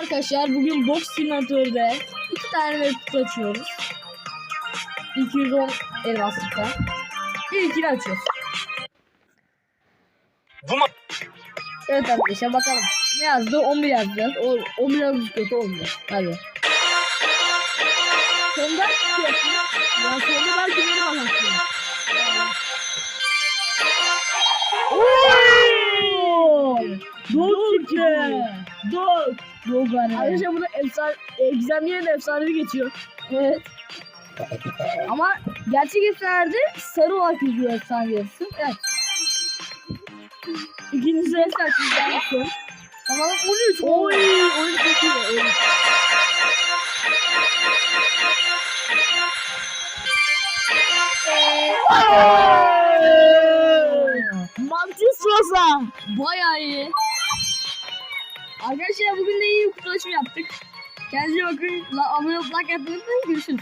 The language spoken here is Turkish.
Arkadaşlar bugün box simülatörde iki tane web kutu açıyoruz. 210 elmaslıkta. İlkini açıyoruz. Bu ma- Evet arkadaşlar bakalım. Ne yazdı? 11 yazdı. O 11 yazmış kötü olmuyor. Hadi. Sonunda çıkıyorsun. Ya sonunda belki beni bakarsın. Ooo! Dog çıktı. Dog. Dog var. Arkadaşlar burada efsane, egzem yerine efsanevi geçiyor. Evet. Ama gerçek efsanelerde sarı olarak yazıyor efsane yazısı. Evet. İkincisi sizden yapın. Bakalım 13. Oy! Oyun çok iyi. Oyun. Mantis Rosa. Bayağı iyi. Arkadaşlar bugün de iyi bir kurtuluşu yaptık. Kendinize bakın. Abone olup like atmayı unutmayın. Görüşürüz.